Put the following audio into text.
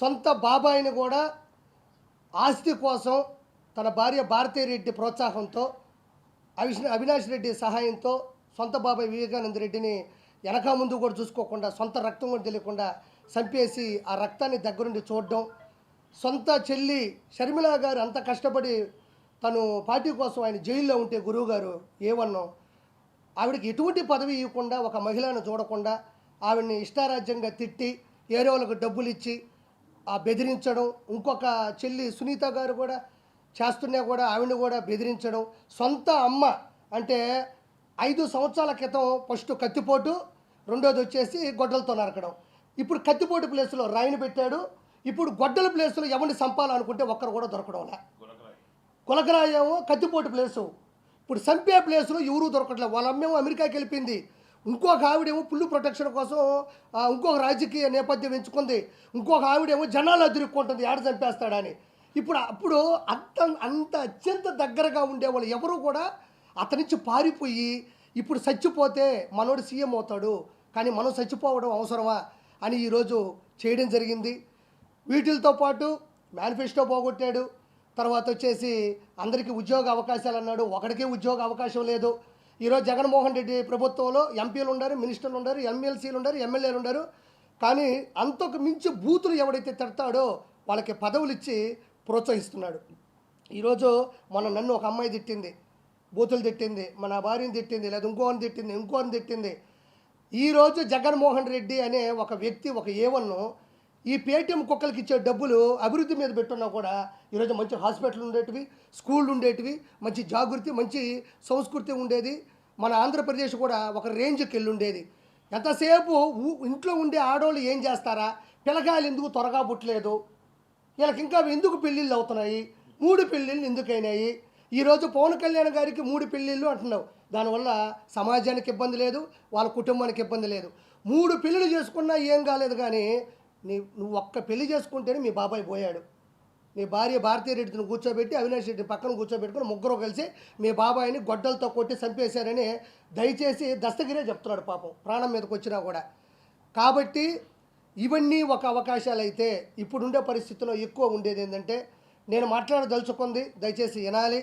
సొంత బాబాయిని కూడా ఆస్తి కోసం తన భార్య భారతీరెడ్డి ప్రోత్సాహంతో అవిష్ అవినాష్ రెడ్డి సహాయంతో సొంత బాబాయ్ వివేకానంద రెడ్డిని వెనక ముందు కూడా చూసుకోకుండా సొంత రక్తం కూడా తెలియకుండా చంపేసి ఆ రక్తాన్ని దగ్గరుండి చూడడం సొంత చెల్లి షర్మిల గారు అంత కష్టపడి తను పార్టీ కోసం ఆయన జైల్లో ఉంటే గురువు గారు ఏమన్నాం ఆవిడకి ఎటువంటి పదవి ఇవ్వకుండా ఒక మహిళను చూడకుండా ఆవిడని ఇష్టారాజ్యంగా తిట్టి ఏరే డబ్బులు ఇచ్చి బెదిరించడం. ఇంకొక చెల్లి సునీత గారు కూడా చేస్తున్నా కూడా ఆవిడ కూడా బెదిరించడం. సొంత అమ్మ అంటే ఐదు సంవత్సరాల క్రితం ఫస్ట్ కత్తిపోటు రెండోది వచ్చేసి గొడ్డలతో నరకడం. ఇప్పుడు కత్తిపోటు ప్లేస్లో రాయిని పెట్టాడు. ఇప్పుడు గొడ్డల ప్లేస్లో ఎవరిని చంపాలనుకుంటే ఒక్కరు కూడా దొరకడంలే కులకరాయేమో కత్తిపోటు ప్లేసు. ఇప్పుడు చంపే ప్లేస్లో ఎవరూ దొరకట్లేదు వాళ్ళ అమ్మేమో అమెరికాకి వెళ్ళిపోయింది. ఇంకొక ఆవిడేమో పుల్లు ప్రొటెక్షన్ కోసం ఇంకొక రాజకీయ నేపథ్యం ఎంచుకుంది. ఇంకొక ఆవిడేమో జనాలు అదిరుక్కుంటుంది ఆడ చంపేస్తాడని. ఇప్పుడు అప్పుడు అంత అంత అత్యంత దగ్గరగా ఉండేవాళ్ళు ఎవరు కూడా అతని నుంచి పారిపోయి ఇప్పుడు చచ్చిపోతే మనోడు సీఎం అవుతాడు కానీ మనం చచ్చిపోవడం అవసరమా అని ఈరోజు చేయడం జరిగింది. వీటితో పాటు మేనిఫెస్టో పోగొట్టాడు. తర్వాత వచ్చేసి అందరికీ ఉద్యోగ అవకాశాలు అన్నాడు. ఒకడికే ఉద్యోగ అవకాశం లేదు. ఈరోజు జగన్మోహన్ రెడ్డి ప్రభుత్వంలో ఎంపీలు ఉండరు మినిస్టర్లు ఉన్నారు ఎమ్మెల్సీలు ఉండరు ఎమ్మెల్యేలు ఉన్నారు కానీ అంతకు మించి బూతులు ఎవడైతే తిడతాడో వాళ్ళకి పదవులు ఇచ్చి ప్రోత్సహిస్తున్నాడు. ఈరోజు మన నన్ను ఒక అమ్మాయి తిట్టింది బూతులు తిట్టింది మన భార్యని తిట్టింది లేదా ఇంకోని తిట్టింది ఇంకోని తిట్టింది. ఈరోజు జగన్మోహన్ రెడ్డి అనే ఒక వ్యక్తి ఒక ఏవన్ను ఈ పేటీఎం కుక్కలకి ఇచ్చే డబ్బులు అభివృద్ధి మీద పెట్టున్నా కూడా ఈరోజు మంచి హాస్పిటల్ ఉండేటివి స్కూళ్ళు ఉండేటివి మంచి జాగృతి మంచి సంస్కృతి ఉండేది. మన ఆంధ్రప్రదేశ్ కూడా ఒక రేంజ్కి వెళ్ళి ఉండేది ఎంతసేపు ఊ- ఇంట్లో ఉండే ఆడవాళ్ళు ఏం చేస్తారా? పిల్లకాయలు ఎందుకు త్వరగా పుట్టలేదు? వీళ్ళకి ఇంకా ఎందుకు పెళ్ళిళ్ళు అవుతున్నాయి? మూడు పెళ్ళిళ్ళు ఎందుకైనాయి ఈరోజు పవన్ కళ్యాణ్ గారికి మూడు పెళ్ళిళ్ళు అంటున్నావు. దానివల్ల సమాజానికి ఇబ్బంది లేదు వాళ్ళ కుటుంబానికి ఇబ్బంది లేదు. మూడు పెళ్ళిళ్ళు చేసుకున్నా ఏం కాలేదు కానీ నీ నువ్వు ఒక్క పెళ్ళి చేసుకుంటేనే మీ బాబాయ్ పోయాడు. నీ భార్య భారతీయ రెడ్డిని కూర్చోబెట్టి అవినాష్ రెడ్డి పక్కన కూర్చోబెట్టుకుని ముగ్గురు కలిసి మీ బాబాయిని గొడ్డలతో కొట్టి చంపేశారని దయచేసి దస్తగిరే చెప్తున్నాడు పాపం ప్రాణం మీదకి వచ్చినా కూడా. కాబట్టి ఇవన్నీ ఒక అవకాశాలు అయితే ఇప్పుడుండే పరిస్థితుల్లో ఎక్కువ ఉండేది ఏంటంటే నేను మాట్లాడదలుచుకుంది దయచేసి వినాలి.